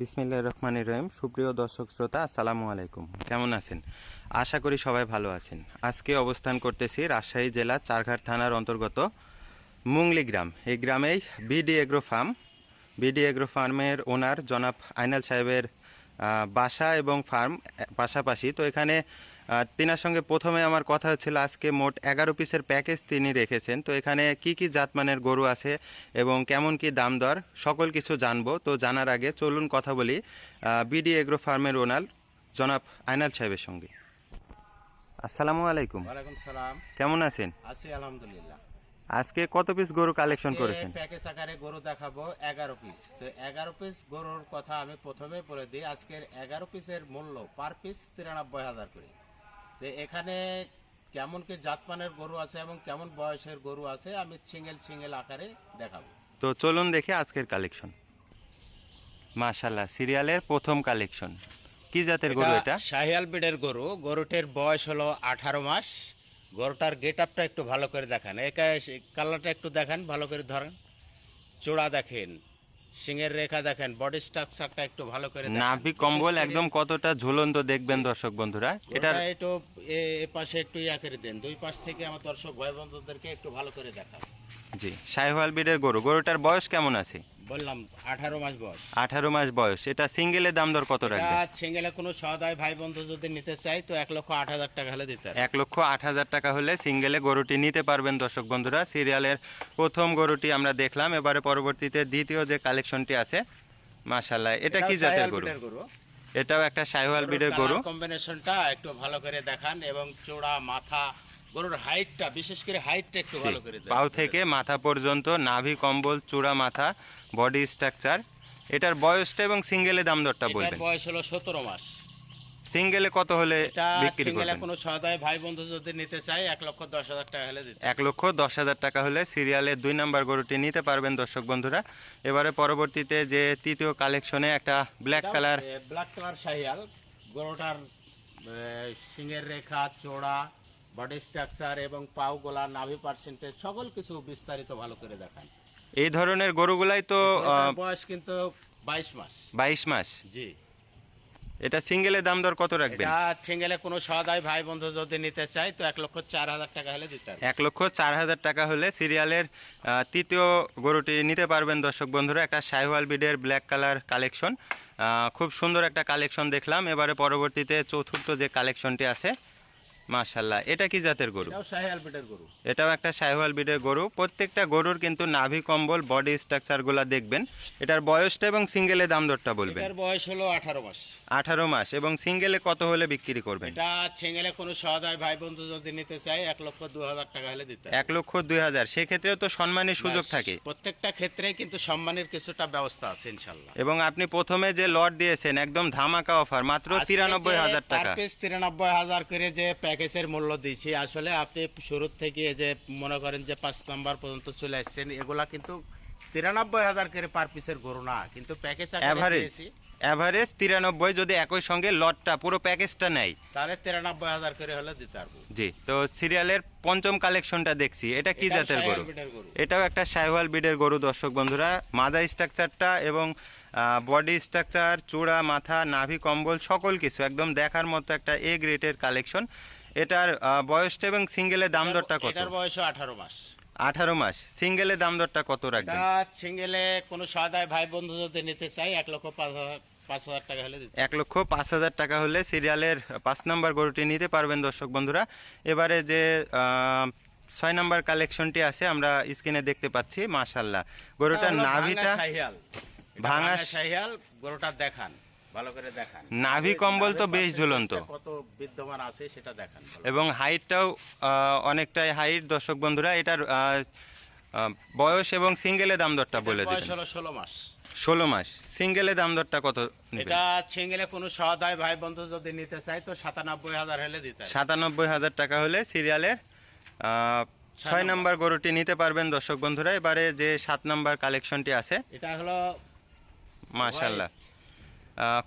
বিসমিল্লাহ রহমান রহিম। সুপ্রিয় দর্শক শ্রোতা, আসসালামু আলাইকুম। কেমন আছেন? আশা করি সবাই ভালো আছেন। আজকে অবস্থান করতেছি রাজশাহী জেলা চারঘাট থানার অন্তর্গত মুংলি গ্রাম। এই গ্রামেই BD agro farm. BD agro ফার্মের ওনার জনাব আইনাল সাহেবের বাসা এবং ফার্ম, পাশাপাশি। তো এখানে তিনার সঙ্গে প্রথমে আমার কথা হচ্ছিল আজকে মোট এগারো পিসের প্যাকেজ তিনি রেখেছেন। তো এখানে কি কি জাতমানের গরু আছে এবং কেমন কি দাম দর সকল কিছু জানব। তো জানার আগে চলুন কথা বলি বিডি এগ্রো ফার্মের ওনাল জনাব আইনাল সাহেবের সঙ্গে। আসসালামু আলাইকুম। ওয়ালাইকুম সালাম। কেমন আছেন? আছি আলহামদুলিল্লাহ। আজকে কত পিস গরু কালেকশন করেছেন? প্যাকেজ আকারে গরু দেখাবো এগারো পিস তো এগারো পিস গরুর কথা আমি প্রথমে বলে দিই আজকের এগারো পিসের মূল্য পার পিস তিরানব্বই হাজার করে। তো এখানে কেমন কি জাতমানের গরু আছে এবং কেমন বয়সের গরু আছে আমি সিঙ্গেল সিঙ্গেল আকারে দেখাবো। তো চলুন দেখি আজকের কালেকশন মাশাল্লাহ সিরিয়ালের প্রথম কালেকশন কি জাতের গরু এটা শাহিয়াল বিডের গরু। গরুটির বয়স হলো আঠারো মাস। গরুটার গেট আপটা একটু ভালো করে দেখান। একা কালারটা একটু দেখান ভালো করে ধরেন। চূড়া দেখেন। সিংয়ের রেখা দেখেন বডি স্ট্রাকচারটা একটু ভালো করে। নাভি কম্বল একদম কতটা ঝুলন্ত দেখবেন দর্শক বন্ধুরা। এটা একটু এ পাশে একটু ইয়া করে দেন। দুই পাশ থেকে আমার দর্শক ভাই বন্ধুদেরকে একটু ভালো করে দেখান। জি সাইহওয়াল বিডের গরু গরুটার বয়স কেমন আছে? বললাম আঠারো মাস বয়স। আঠারো মাস বয়স। এটা সিঙ্গেলে দাম দর কত রাখবেন ছেঙ্গেলে কোনো সদায় ভাই বন্ধু যদি নিতে চাই তো এক লক্ষ আট হাজার টাকা হলে দিতে এক লক্ষ আট হাজার টাকা হলে সিঙ্গেলে গরুটি নিতে পারবেন দর্শক বন্ধুরা। সিরিয়ালের প্রথম গরুটি আমরা দেখলাম। এবারে পরবর্তীতে দ্বিতীয় যে কালেকশনটি আছে মাশাল্লাহ এটা কি জাতের গরু? এটাও একটা সাইহওয়াল বিডের গরু। কম্বিনেশনটা একটু ভালো করে দেখান এবং চূড়া মাথা গরুর হাইটটা বিশেষ করে হাইটটা একটু ভালো করে। পাও থেকে মাথা পর্যন্ত নাভি কম্বল চূড়া মাথা বডি স্ট্রাকচার এটার বয়সটা এবং সিঙ্গেলে দাম দরটা এটার বলবেন। বয়স হলো সতেরো মাস। সিঙ্গেলে কত হলে এটা বিক্রি সিঙ্গেলে করবেন? কোনো সদায় ভাই বন্ধু যদি নিতে চাই এক লক্ষ দশ হাজার টাকা হলে দিতে। এক লক্ষ দশ হাজার টাকা হলে সিরিয়ালের দুই নাম্বার গরুটি নিতে পারবেন দর্শক বন্ধুরা। এবারে পরবর্তীতে যে তৃতীয় কালেকশনে একটা black colour black colour Sahiwal. গরুটার সিংয়ের রেখা চোড়া বডি স্ট্রাকচার এবং পাও গোলা নাভি পার্সেন্টেজ সকল কিছু বিস্তারিত ভালো করে দেখান। এই ধরনের গরুগুলাই তো বয়স কিন্তু বাইশ মাস। বাইশ মাস? জি। এটা সিঙ্গেলে দাম দর কত রাখবেন? এটা সিঙ্গেলে কোনো সদাই ভাই বন্ধু যদি নিতে চাই তো এক লক্ষ চার হাজার টাকা হলে দিতে হবে। এক লক্ষ চার হাজার টাকা হলে সিরিয়ালের তৃতীয় গরুটি নিতে পারবেন দর্শক বন্ধুরা। একটা সাইওয়াল বিডের ব্ল্যাক কালার কালেকশন খুব সুন্দর একটা কালেকশন দেখলাম। এবারে পরবর্তীতে চতুর্থ যে কালেকশনটি আছে মাশাল্লাহ এটা কি জাতের গরু? এটাও শাহিয়াল বিটের গরু। একটা প্রত্যেকটা গরুর কিন্তু নাভি কম্বল বডি স্ট্রাকচারগুলো দেখবেন। এটার বয়সটা এবং সিঙ্গেলে দাম দরটা বলবেন। এটার বয়স হলো আঠারো মাস। আঠারো মাস। এবং সিঙ্গেলে কত হলে বিক্রি করবেন? এটা কোনো সদাই ভাই বন্ধু যদি নিতে লক্ষ দু হাজার টাকা হলে দিতে লক্ষ দুই হাজার। সেক্ষেত্রেও তো সম্মানের সুযোগ থাকে। প্রত্যেকটা ক্ষেত্রে কিন্তু সম্মানের কিছুটা ব্যবস্থা আছে ইনশাল্লাহ এবং আপনি প্রথমে যে লট দিয়েছেন একদম ধামাকা অফার মাত্র তিরানব্বই হাজার টাকা। তিরানব্বই হাজার করে যে প্যাকেজের মূল্য দিয়েছি। আসলে আপনি শুরু থেকে যে মনে করেন যে পাঁচ নাম্বার পর্যন্ত চলে আসছেন এগুলা কিন্তু তিরানব্বই হাজার করে পার পিসের গরু না কিন্তু প্যাকেজ অ্যাভারেজ অ্যাভারেজ তিরানব্বই যদি একই সঙ্গে লটটা পুরো প্যাকেজটা নেয় তাহলে তিরানব্বই হাজার করে হলে দিতে পারব। জি তো সিরিয়ালের পঞ্চম কালেকশনটা দেখছি। এটা কি জাতের গরু? গরু। এটাও একটা সাইওয়াল বিডের গরু দর্শক বন্ধুরা। মাদা স্ট্রাকচারটা এবং বডি স্ট্রাকচার চূড়া মাথা নাভি কম্বল সকল কিছু একদম দেখার মতো একটা এ গ্রেটের কালেকশন এটার বয়সটা এবং সিঙ্গেলের দাম দরটা কত? এটার বয়স আঠারো মাস। আঠারো মাস। সিঙ্গেলের দাম দরটা কত রাখবেন? এটা সিঙ্গেলে কোনো সদায় ভাই বন্ধু যদি নিতে চাই এক লক্ষ পাঁচ হাজার পাঁচ হাজার টাকা হলে দিতে এক লক্ষ পাঁচ হাজার টাকা হলে সিরিয়ালের পাঁচ নাম্বার গরুটি নিতে পারবেন দর্শক বন্ধুরা। এবারে যে ছয় নাম্বার কালেকশনটি আছে আমরা স্ক্রিনে দেখতে পাচ্ছি মাশাল্লাহ গরুটার নাভিটা ভাঙা শাহিয়াল গরুটা দেখান। ভালো করে দেখান। নাভি কম্বল তো বেশ ঝুলন্ত। কত বিদ্যমান আছে সেটা দেখান এবং হাইটটাও অনেকটাই হাইট দর্শক বন্ধুরা এটার বয়স এবং সিঙ্গেলে দাম দরটা বলে হলো ষোলো মাস। ষোলো মাস। সিঙ্গেলে দাম দরটা কত? এটা ছিঙ্গেলে কোনো সহায় ভাই বন্ধু যদি নিতে চাই তো সাতানব্বই হাজার হলে দিতে সাতানব্বই হাজার টাকা হলে সিরিয়ালের ছয় নাম্বার। গরুটি নিতে পারবেন দর্শক বন্ধুরা। এবারে যে সাত নাম্বার কালেকশনটি আছে এটা হলো মাশাল্লাহ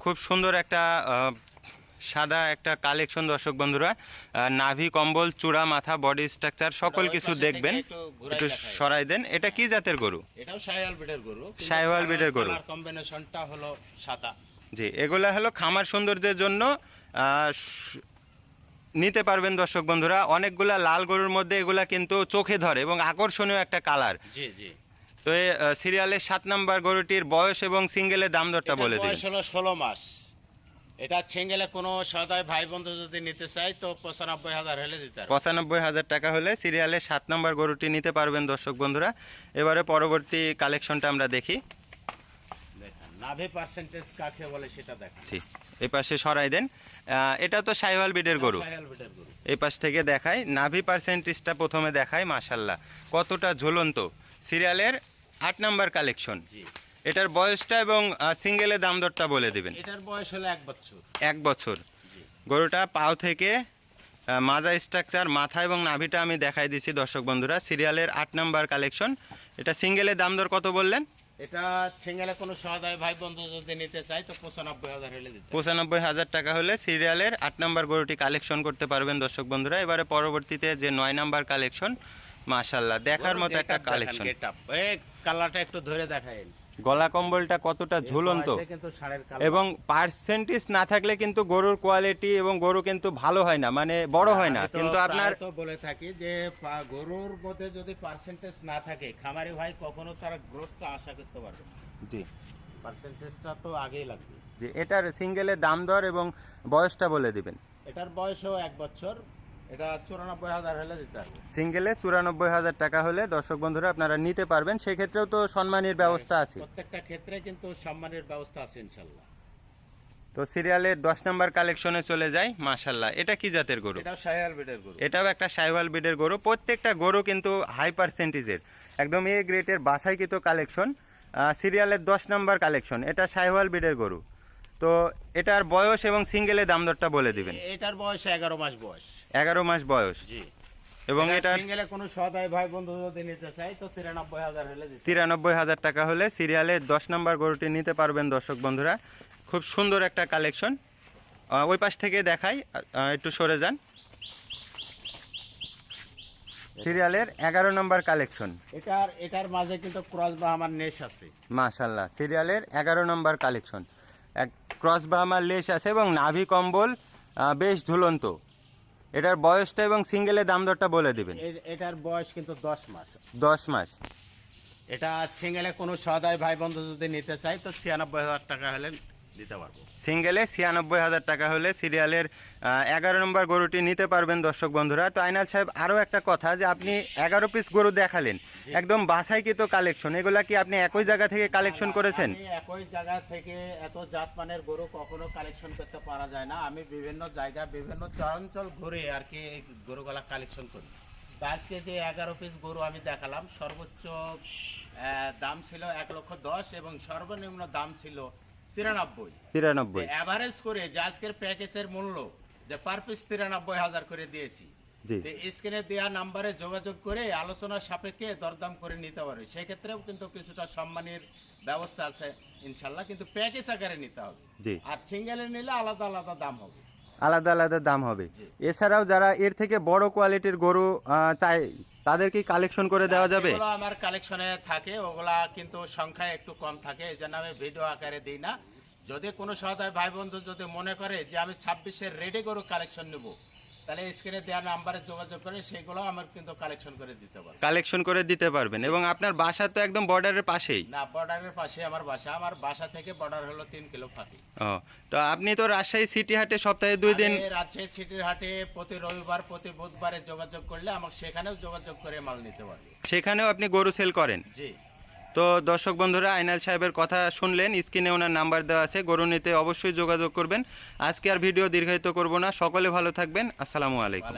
খুব সুন্দর একটা সাদা একটা কালেকশন দর্শক বন্ধুরা। নাভি কম্বল চূড়া মাথা বডি স্ট্রাকচার সকল কিছু দেখবেন। একটু। সরাই দেন। এটা কি জাতের গরু? এটাও শাহিওয়াল বিটের গরু বিটের গরু। কম্বিনেশনটা হলো সাদা। জি এগুলা হলো খামার সৌন্দর্যের জন্য নিতে পারবেন দর্শক বন্ধুরা। অনেকগুলা লাল গরুর মধ্যে এগুলা কিন্তু চোখে ধরে এবং আকর্ষণীয় একটা কালার জি জি। তো এই সিরিয়ালের সাত নাম্বার গরুটির বয়স এবং সিঙ্গেলের দাম দরটা বলে দিন। বয়স হলো ষোলো মাস। এটা ছেঙ্গেলে কোনো সদায় ভাই বন্ধু যদি নিতে চাই তো পঁচানব্বই হাজার হলে দিতে পারবে। পঁচানব্বই হাজার টাকা হলে সিরিয়ালের সাত নাম্বার গরুটি নিতে পারবেন দর্শক বন্ধুরা। এবারে পরবর্তী কালেকশনটা আমরা দেখি। নাভি পার্সেন্টেজ কাকে বলে সেটা দেখেন। জি এই পাশে সরাই দেন। আহ, এটা তো সাইওয়াল বিডের গরু। শাহিওয়াল এই পাশ থেকে দেখাই নাভি পার্সেন্টেজটা প্রথমে দেখাই মাশাল্লাহ। কতটা ঝুলন্ত। সিরিয়ালের আট নাম্বার কালেকশন এটার বয়সটা এবং সিঙ্গেলের দাম দরটা বলে দিবেন। এটার বয়স হলো এক বছর। এক বছর। গরুটা পাও থেকে মাজা স্ট্রাকচার মাথা এবং নাভিটা আমি দেখাই দিছি দর্শক বন্ধুরা। সিরিয়ালের আট নাম্বার কালেকশন এটা সিঙ্গেলের দাম দর কত বললেন? এটা ছেঙ্গেলে কোনো সদায় ভাই বন্ধু যদি নিতে চাই তো পঁচানব্বই হাজার হলে পঁচানব্বই হাজার টাকা হলে সিরিয়ালের আট নাম্বার গরুটি কালেকশন করতে পারবেন দর্শক বন্ধুরা। এবারে পরবর্তীতে যে নয় নাম্বার কালেকশন মাশাল্লাহ দেখার মতো একটা কালেকশন কালারটা একটু ধরে দেখাইন গলা কম্বলটা কতটা ঝুলন্ত। এবং পার্সেন্টেজ না থাকলে কিন্তু গরুর কোয়ালিটি এবং গরু কিন্তু ভালো হয় না মানে বড় হয় না। কিন্তু আপনার তো বলে থাকি যে গরুর মধ্যে যদি পার্সেন্টেজ না থাকে খামারি ভাই কখনো তারা গ্রোথটা আশা করতে পারবে জি। পার্সেন্টেজটা তো আগেই লাগবে। জি এটার সিঙ্গেলের দাম দর এবং বয়সটা বলে দিবেন। এটার বয়সও এক বছর এটা চুরানব্বই হাজার হলে দিতে হবে। সিঙ্গেলে চুরানব্বই হাজার টাকা হলে দর্শক বন্ধুরা আপনারা নিতে পারবেন সেক্ষেত্রেও তো সম্মানের ব্যবস্থা আছে। প্রত্যেকটা ক্ষেত্রে কিন্তু সম্মানের ব্যবস্থা আছে ইনশাল্লাহ। তো সিরিয়ালের দশ নাম্বার কালেকশনে চলে যায় মাশাল্লাহ। এটা কি জাতের গরু? গরু। এটাও একটা সাইওয়াল বিডের গরু। প্রত্যেকটা গরু কিন্তু হাই পার্সেন্টেজের একদম এ গ্রেটের বাছাইকৃত কালেকশন। সিরিয়ালের দশ নাম্বার কালেকশন এটা সাইওয়াল বিডের গরু। তো এটার বয়স এবং সিঙ্গেলের দাম দরটা বলে দিবেন। এটার বয়স এগারো মাস বয়স। এগারো মাস বয়স। জি। এবং এটার সিঙ্গেলে কোনো সদায় ভাই বন্ধু যদি নিতে চাই তো তিরানব্বই হাজার হলে দিতে তিরানব্বই হাজার টাকা হলে সিরিয়ালের দশ নম্বর গরুটি নিতে পারবেন দর্শক বন্ধুরা। খুব সুন্দর একটা কালেকশন। ওই পাশ থেকে দেখাই একটু সরে যান। সিরিয়ালের এগারো নম্বর কালেকশন। এটার এটার মাঝে কিন্তু ক্রস বা আমার নেশ আছে। মাশাল্লাহ সিরিয়ালের এগারো নম্বর কালেকশন। এক ক্রস বাহামার লেস আছে এবং নাভি কম্বল বেশ ঝুলন্ত। এটার বয়সটা এবং সিঙ্গেলের দাম দরটা বলে দেবেন। এটার বয়স কিন্তু দশ মাস। দশ মাস। এটা সিঙ্গেলে কোনো সদায় ভাই বন্ধু যদি নিতে চাই তো ছিয়ানব্বই হাজার টাকা হলে দিতে পারব। সিঙ্গেলে ছিয়ানব্বই হাজার টাকা হলে সিরিয়ালের এগারো নম্বর গরুটি নিতে পারবেন দর্শক বন্ধুরা। তো আইনাল সাহেব আরও একটা কথা যে আপনি এগারো পিস গরু দেখালেন একদম বাছাইকৃত কালেকশন এগুলা কি আপনি একই জায়গা থেকে কালেকশন করেছেন? একই জায়গা থেকে এত জাতমানের গরু কখনো কালেকশন করতে পারা যায় না। আমি বিভিন্ন জায়গা বিভিন্ন চরাঞ্চল ঘুরে আর কি এই গরুগুলা কালেকশন করি। আজকে যে এগারো পিস গরু আমি দেখালাম সর্বোচ্চ দাম ছিল এক লক্ষ দশ এবং সর্বনিম্ন দাম ছিল তিরানব্বই। তিরানব্বই। অ্যাভারেজ করে যে আজকের প্যাকেজের মূল্য যে পার পিস তিরানব্বই হাজার করে দিয়েছি স্ক্রিনে দেওয়া নাম্বারে যোগাযোগ করে আলোচনা সাপেক্ষে দরদাম করে নিতে পারবে। সেক্ষেত্রেও কিন্তু কিছুটা সম্মানের ব্যবস্থা আছে ইনশাল্লাহ কিন্তু প্যাকেজ আকারে নিতে হবে। জি। আর সিঙ্গেলে নিলে আলাদা আলাদা দাম হবে। আলাদা আলাদা দাম হবে। এছাড়াও যারা এর থেকে বড় কোয়ালিটির গরু চায় তাদের কি কালেকশন করে দেওয়া যাবে? আমার কালেকশনে থাকে ওগুলা কিন্তু সংখ্যা একটু কম থাকে এই জন্য আমি ভিডিও আকারে দিই না। যদি কোনো সহায় ভাই বন্ধু যদি মনে করে যে আমি ছাব্বিশের রেডি গরু কালেকশন নেব তাহলে স্ক্রিনে দেওয়া নাম্বারে যোগাযোগ করে সেগুলো আমার কিন্তু কালেকশন করে দিতে পারবে কালেকশন করে দিতে পারবেন এবং আপনার বাসা তো একদম বর্ডারের পাশেই। না বর্ডারের পাশে আমার বাসা। আমার বাসা থেকে বর্ডার হলো তিন কিলো ফাঁকি। ও তো আপনি তো রাজশাহী সিটি হাটে সপ্তাহে দুই দিন আমি রাজশাহী সিটির হাটে প্রতি রবিবার প্রতি বুধবারে যোগাযোগ করলে আমাকে সেখানেও যোগাযোগ করে মাল নিতে পারবে। সেখানেও আপনি গরু সেল করেন? জি। তো দর্শক বন্ধুরা, আইনাল সাহেবের কথা শুনলেন, স্ক্রিনে ওনার নাম্বার দেওয়া আছে গরু নিতে অবশ্যই যোগাযোগ করবেন। আজকে আর ভিডিও দীর্ঘায়িত করব না, সকলে ভালো থাকবেন, আসসালামু আলাইকুম।